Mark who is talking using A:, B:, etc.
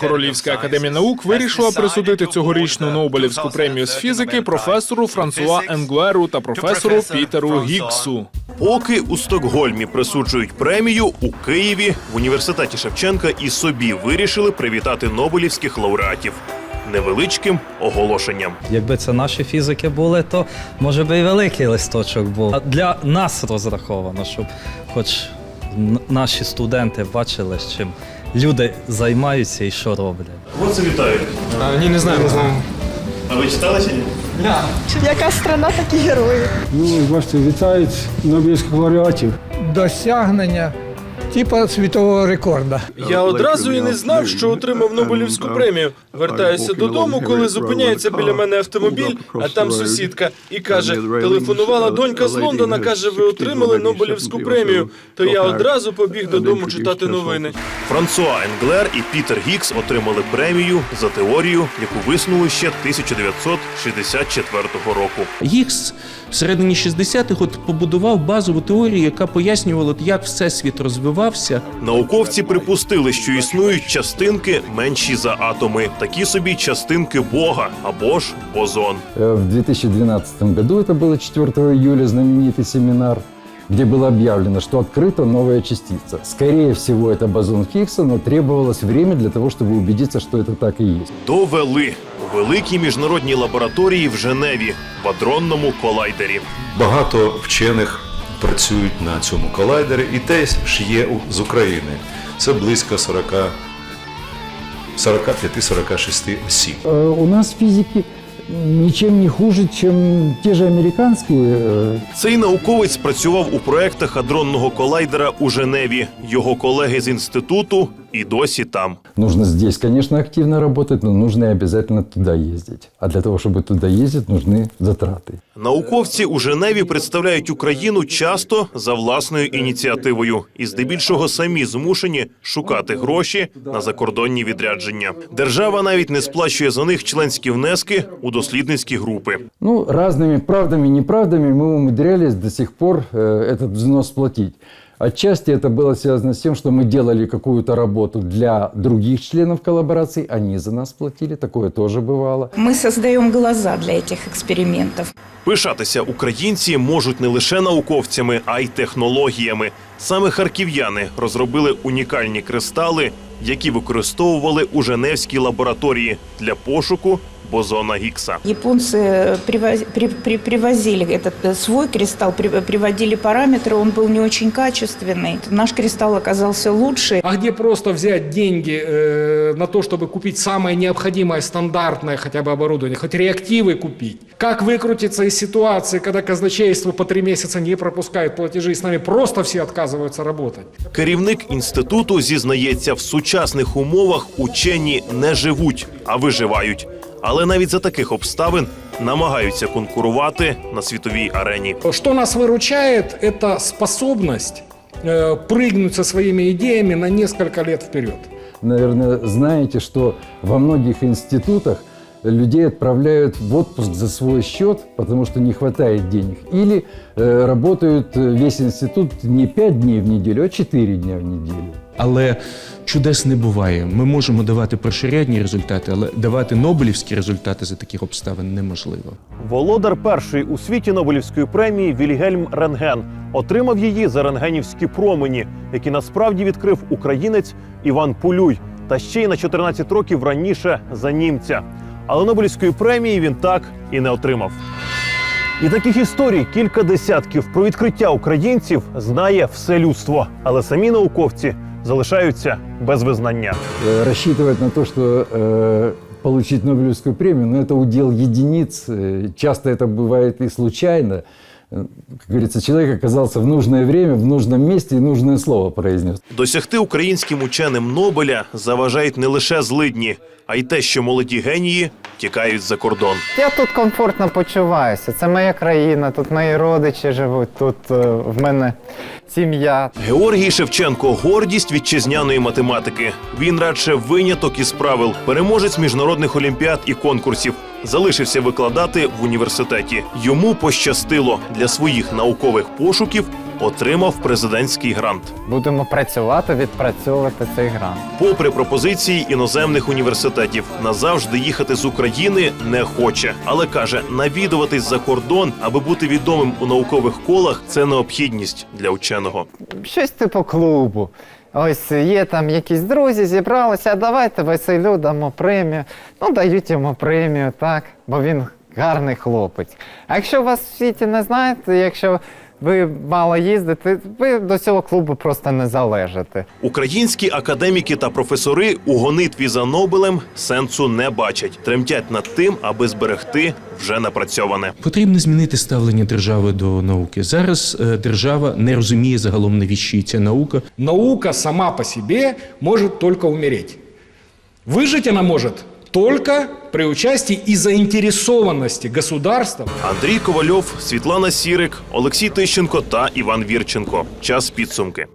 A: Королівська академія наук вирішила присудити цьогорічну Нобелівську премію з фізики професору Франсуа Енглеру та професору Пітеру Гіксу.
B: Поки у Стокгольмі присуджують премію, у Києві в університеті Шевченка і собі вирішили привітати нобелівських лауреатів невеличким оголошенням.
C: Якби це наші фізики були, то може би і великий листочок був. А для нас розраховано, щоб хоч наші студенти бачили, з чим люди займаються і що роблять.
B: Це вітають?
A: Ні, не знаю, не знаю.
B: А ви читали чи ні?
D: Яка страна, такі герої.
E: Ну, бачите, вітають Нобелівських лауреатів.
F: досягнення типу світового рекорду.
A: Я одразу і не знав, що отримав Нобелівську премію. Вертаюся додому, коли зупиняється біля мене автомобіль, а там сусідка і каже: телефонувала донька з Лондона, каже, ви отримали Нобелівську премію. То я одразу побіг додому читати новини.
B: Франсуа Енглер і Пітер Гікс отримали премію за теорію, яку висунули ще 1964 року.
G: Гіггс в середині 60-х от побудував базову теорію, яка пояснювала, як всесвіт розвивався.
B: Науковці припустили, що існують частинки менші за атоми, такі собі частинки Бога або ж бозон.
H: Э, В 2012 году, это было 4 июля, знаменитый семинар, где было объявлено, что открыта новая частица. Скорее всего, это бозон Хиггса, но требовалось время для того, чтобы убедиться, что это так и есть.
B: Довели у великій міжнародній лабораторії в Женеві в адронному колайдері.
I: Багато вчених працюють на цьому колайдері, і теж є з України. Це близько 40, 45-46 осіб.
H: Э, У нас фізики нічим не хуже, ніж ті ж американские э,
B: Цей науковець працював у проектах адронного колайдера у Женеві. Його колеги з інституту і досі там.
H: Нужно здесь, конечно, активно работать, но нужно и обязательно туда ездить. А для того, чтобы туда ездить, нужны затраты.
B: Науковці у Женеві представляють Україну часто за власною ініціативою і здебільшого самі змушені шукати гроші на закордонні відрядження. Держава навіть не сплачує за них членські внески у дослідницькі групи.
H: Ну, разными правдами и неправдами мы умудрялись до сих пор э, этот взнос платить. Отчасти это было связано с тем, что мы делали какую-то работу для других членов коллаборации, они за нас платили, такое тоже бывало.
D: Мы создаем глаза для этих экспериментов.
B: Пишатися українці можуть не лише науковцями, а й технологіями. Саме харків'яни розробили унікальні кристали, які використовували у Женевській лабораторії для пошуку бозона Гікса.
D: Японцы привоз- при- при- привозили этот э, свой кристалл, при- приводили параметры, он был не очень качественный. Наш кристалл оказался лучше.
F: А где просто взять деньги э, на то, чтобы купить самое необходимое, стандартное хотя бы оборудование, хоть реактивы купить? Как выкрутиться из ситуации, когда казначейство по три месяца не пропускает платежи, и с нами просто все отказываются работать?
B: Керівник інституту зізнається, в сучасних умовах учені не живуть, а виживають. Але навіть за таких обставин намагаються конкурувати на світовій арені.
F: Что нас выручает, это способность э, прыгнуть со своими идеями на несколько лет вперед.
H: Наверное, знаете, что во многих институтах людей отправляют в отпуск за свой счет, потому что не хватает денег. Или э, работают э, весь институт не 5 дней в неделю, а 4 дня в неделю.
G: Але чудес не буває. Ми можемо давати першорядні результати, але давати нобелівські результати за таких обставин неможливо.
B: Володар першої у світі Нобелівської премії Вільгельм Рентген отримав її за рентгенівські промені, які насправді відкрив українець Іван Пулюй, та ще й на 14 років раніше за німця. Але Нобелівської премії він так і не отримав. І таких історій кілька десятків про відкриття українців знає все людство, але самі науковці залишаються без визнання.
H: Э, Рассчитывать на то, что э, получить Нобелевскую премию, но это удел единиц. Э, Часто это бывает и случайно. Э, Как говорится, человек оказался в нужное время, в нужном месте и нужное слово произнес.
B: Досягти українським ученим Нобеля заважають не лише злидні, а й те, що молоді генії тікають за кордон.
J: Я тут комфортно почуваюся. Це моя країна, тут мої родичі живуть, тут е, в мене сім'я.
B: Георгій Шевченко гордість вітчизняної математики. Він радше виняток із правил, переможець міжнародних олімпіад і конкурсів. Залишився викладати в університеті. Йому пощастило для своїх наукових пошуків. Отримав президентський грант.
J: Будемо працювати, відпрацьовувати цей грант.
B: Попри пропозиції іноземних університетів, назавжди їхати з України не хоче, але каже, навідуватись за кордон, аби бути відомим у наукових колах, це необхідність для ученого.
J: Щось типу клубу. Ось є там якісь друзі, зібралися, давайте Василю дамо премію. Ну, дають йому премію, так, бо він гарний хлопець. А якщо вас в світі не знаєте, якщо ви мало їздите, ви до цього клубу просто не залежите.
B: Українські академіки та професори у гонитві за Нобелем сенсу не бачать, тремтять над тим, аби зберегти вже напрацьоване.
G: Потрібно змінити ставлення держави до науки. Зараз е, держава не розуміє загалом навіщо їй ця наука.
F: Наука сама по себе может только умереть. Выжить она может только при участии и заинтересованности государства
B: Андрій Ковальов, Світлана Сірик, Олексій Тищенко та Іван Вірченко. Час підсумки.